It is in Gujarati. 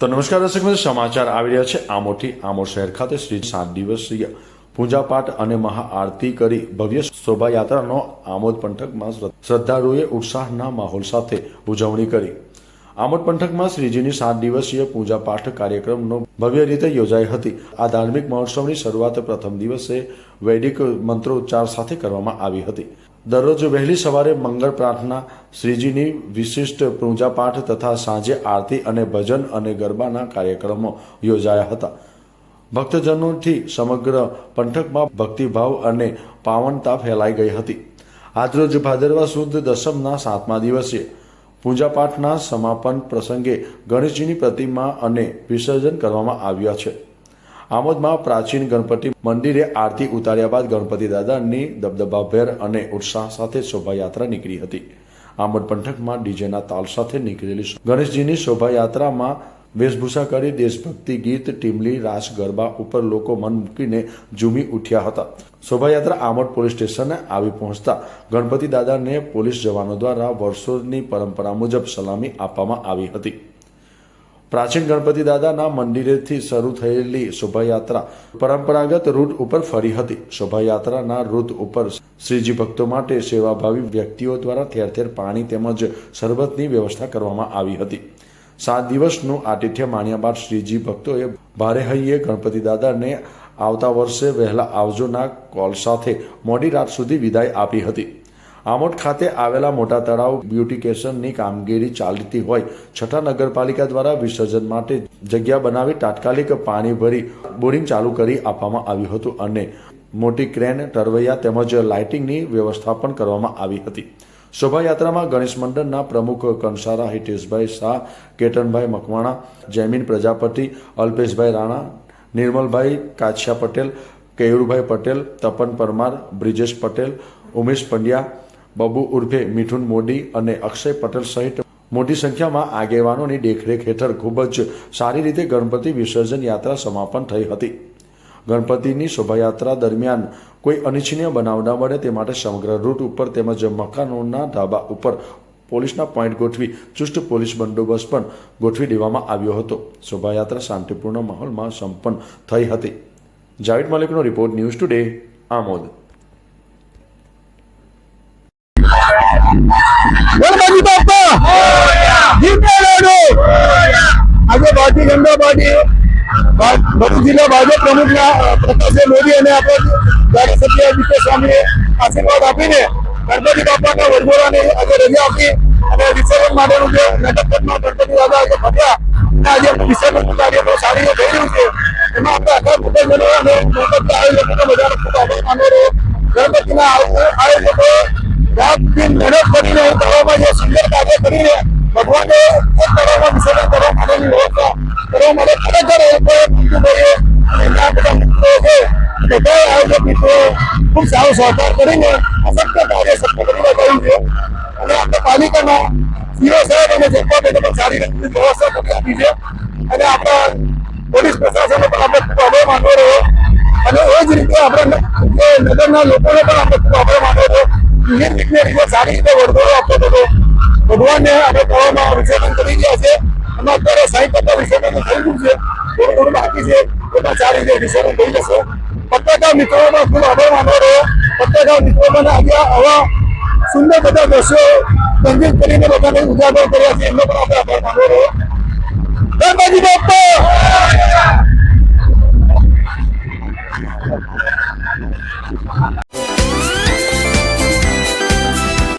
તો નમસ્કાર દર્શક મિત્રો, સમાચાર આવી રહ્યા છે આમોઠી આમોદ શહેર ખાતે શ્રી સાત દિવસીય પૂજાપાઠ અને મહાઆરતી કરી ભવ્ય શોભાયાત્રાનો આમોદ પંથકમાં શ્રદ્ધાળુએ ઉત્સાહના માહોલ સાથે ઉજવણી કરી. આમોદ પંથકમાં શ્રીજીની સાત દિવસીય પૂજાપાઠ કાર્યક્રમનો ભવ્ય રીતે યોજાઈ હતી. આ ધાર્મિક મહોત્સવની શરૂઆત પ્રથમ દિવસે વૈદિક મંત્રોચ્ચાર સાથે કરવામાં આવી હતી. દરરોજ વહેલી સવારે મંગળ પ્રાર્થના, શ્રીજીની વિશિષ્ટ પૂજાપાઠ તથા સાંજે આરતી અને ભજન અને ગરબાના કાર્યક્રમો યોજાયા હતા. ભક્તજનોથી સમગ્ર પંથકમાં ભક્તિભાવ અને પાવનતા ફેલાઈ ગઈ હતી. આજરોજ ભાદરવા સુદ દસમના સાતમા દિવસે પૂજાપાઠના સમાપન પ્રસંગે ગણેશજીની પ્રતિમા અને વિસર્જન કરવામાં આવ્યા છે. આમોદમાં પ્રાચીન ગણપતિ મંદિરે આરતી ઉતાર્યા બાદ ગણપતિ દાદાની દબદબાભેર અને ઉત્સાહ સાથે શોભાયાત્રા નીકળી હતી. આમોદ પંથકમાં ડીજેના તાલ સાથે નીકળેલી ગણેશજીની શોભાયાત્રામાં વેશભૂષા કરી દેશભક્તિ ગીત, ટીમલી, રાસ, ગરબા ઉપર લોકો મન મૂકીને ઝૂમી ઉઠ્યા હતા. શોભાયાત્રા આમોદ પોલીસ સ્ટેશને આવી પહોંચતા ગણપતિ દાદાને પોલીસ જવાનો દ્વારા વર્ષોની પરંપરા મુજબ સલામી આપવામાં આવી હતી. પ્રાચીન ગણપતિ દાદાના મંદિરેથી શરૂ થયેલી શોભાયાત્રા પરંપરાગત રૂટ ઉપર ફરી હતી. શોભાયાત્રાના રૂટ ઉપર શ્રીજી ભક્તો માટે સેવાભાવી વ્યક્તિઓ દ્વારા ઠેર ઠેર પાણી તેમજ શરબતની વ્યવસ્થા કરવામાં આવી હતી. સાત દિવસનું આતિથ્ય માણ્યા બાદ શ્રીજી ભક્તોએ ભારે હૈયે ગણપતિ દાદાને આવતા વર્ષે વહેલા આવજોના કોલ સાથે મોડી રાત સુધી વિદાય આપી હતી. આમોદ ખાતે આવેલા મોટા તળાવ બ્યુટિકેશનની કામગીરી ચાલતી હોય, છઠ્ઠા નગરપાલિકા દ્વારા વિસર્જન માટે જગ્યા બનાવી તાત્કાલિક પાણી ભરી બોરિંગ ચાલુ કરી આપવામાં આવ્યું હતું અને મોટી ક્રેન, ટરવૈયા તેમજ લાઇટિંગની વ્યવસ્થા પણ કરવામાં આવી હતી. શોભાયાત્રામાં ગણેશ મંડળના પ્રમુખ કંસારા હિતેશભાઈ શાહ, કેતનભાઈ મકવાણા, જયમીન પ્રજાપતિ, અલ્પેશભાઈ રાણા, નિર્મલભાઈ કાછિયા પટેલ, કેયુરભાઈ પટેલ, તપન પરમાર, બ્રિજેશ પટેલ, ઉમેશ પંડ્યા બબુ ઉર્ફે મિથુન મોદી અને અક્ષય પટેલ સહિત મોટી સંખ્યામાં આગેવાનોની દેખરેખ હેઠળ ખૂબ જ સારી રીતે ગણપતિ વિસર્જન યાત્રા સમાપન થઈ હતી. ગણપતિની શોભાયાત્રા દરમિયાન કોઈ અનિચ્છનીય બનાવ ન બને તે માટે સમગ્ર રૂટ ઉપર તેમજ મકાનોના ધાબા ઉપર પોલીસના પોઈન્ટ ગોઠવી ચુસ્ત પોલીસ બંદોબસ્ત પણ ગોઠવી દેવામાં આવ્યો હતો. શોભાયાત્રા શાંતિપૂર્ણ માહોલમાં સંપન્ન થઈ હતી. Javed મલિકનો report news today Amod. Ganpati જીતેલાનો આજે ભારતીય જનતા પાર્ટી ભરૂચ જિલ્લા ભાજપ પ્રમુખના પ્રકાશભાઈ મોદી અને આપણા ધારાસભ્ય વિજય સ્વામીએ આશીર્વાદ આપીને ગણપતિ બાપાના વરઘોડાને આજે રજા આપી અને વિસર્જન માટેનું જે નટકટમાં ગણપતિ દાદા આજે ફર્યા આજે એમનું વિસર્જન કાર્ય બહુ સારી રીતે થઈ રહ્યું છે. એમાં આપણે આખા કુટુંબજનો રહ્યો ગણપતિના આયો- આયોજકો રાત દિન સુંદર કાર્ય કરીને ભગવાને કરવા માટેની વ્યવસ્થા કરવા માટે ખરેખર એ લોકોએ મિત્રો છે બધા આયોજક મિત્રો ખૂબ કરીને અશક્ય કાર્ય શક્ય કરીને કર્યું છે. અને આપણે પાલિકાના સીઓ સાહેબ અને સારી રીતની વ્યવસ્થા આપી છે. અને આપણા પોલીસ પ્રશાસનનો પણ આપણે ખૂબ આભાર માનવો રહ્યો. અને એ જ રીતે આપણે નગરના લોકોને પણ આપણે ખૂબ સારી રીતે વરઘોડો આપતો હતો ભગવાનને આપણે તળાવમાં વિસર્જન કરી ગયા છે. અને અત્યારે સાઈઠ ટકા થઈ ગયું છે. થોડું બાકી છે. એ સારી રીતે વિસર્જન થઈ જશે. પત્રકાર મિત્રોનો ખૂબ આભાર માનવો રહ્યો. પત્રકાર મિત્રો પણ આજે આવા સુંદર બધા દ્રશ્યો રંગીત કરીને બધાને ઉજાગર કર્યા છે. પણ આભાર માનવો રહ્યો. ગણપતિ બાપ્પા!